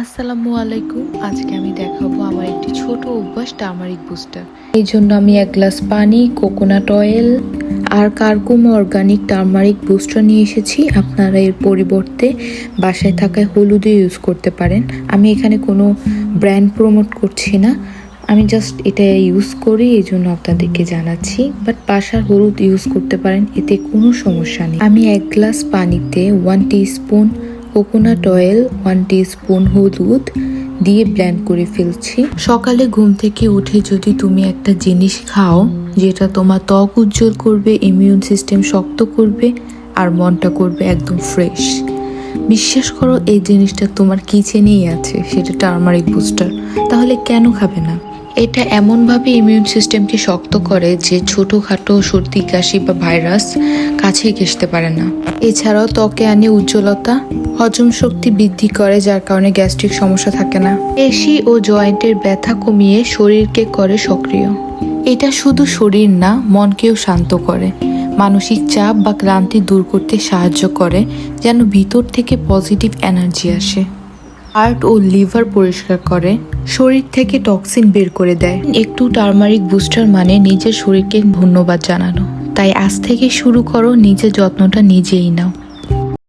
আসসালামু আলাইকুম। আজকে আমি দেখাবো আমার একটি ছোট অভ্যাস টার্মারিক বুস্টার এই জন্য আমি এক গ্লাস পানি কোকোনাট অয়েল আর কার্কুম অর্গানিক টার্মারিক বুস্টার নিয়ে এসেছি। আপনারা এর পরিবর্তে বাসায় থাকায় হলুদও ইউজ করতে পারেন। আমি এখানে কোনো ব্র্যান্ড প্রমোট করছি না। আমি জাস্ট এটা ইউজ করি, এই জন্য আপনাদেরকে জানাচ্ছি। বাট বাসার হলুদ ইউজ করতে পারেন, এতে কোনো সমস্যা নেই। আমি এক গ্লাস পানিতে one spoon coconut oil one spoon হলুদ দিয়ে ব্লেন্ড করে ফেলছি। সকালে ঘুম থেকে উঠে যদি তুমি একটা জিনিস খাও, যেটা তোমার ত্বক উজ্জ্বল করবে ইমিউন সিস্টেম শক্ত করবে, আর মনটা করবে একদম ফ্রেশ বিশ্বাস করো, এই জিনিসটা তোমার কিচেনেই আছে, সেটা টার্মারিক বুস্টার তাহলে কেন খাবে না? এটা এমনভাবে ইমিউন সিস্টেমকে শক্ত করে যে ছোটোখাটো সর্দি, কাশি বা ভাইরাস কাছে ঘেসতে পারে না। এছাড়াও ত্বকে আনে উজ্জ্বলতা, হজম শক্তি বৃদ্ধি করে, যার কারণে গ্যাস্ট্রিক সমস্যা থাকে না। পেশি ও জয়েন্টের ব্যথা কমিয়ে শরীরকে করে সক্রিয়। এটা শুধু শরীর না, মনকেও শান্ত করে। মানসিক চাপ বা ক্লান্তি দূর করতে সাহায্য করে, যেন ভিতর থেকে পজিটিভ এনার্জি আসে। হার্ট ও লিভার পরিষ্কার করে, শরীর থেকে টক্সিন বের করে দেয়। একটু টার্মারিক বুস্টার মানে নিজের শরীরকে ধন্যবাদ জানানো। তাই আজ থেকে শুরু করো, নিজের যত্নটা নিজেই নাও।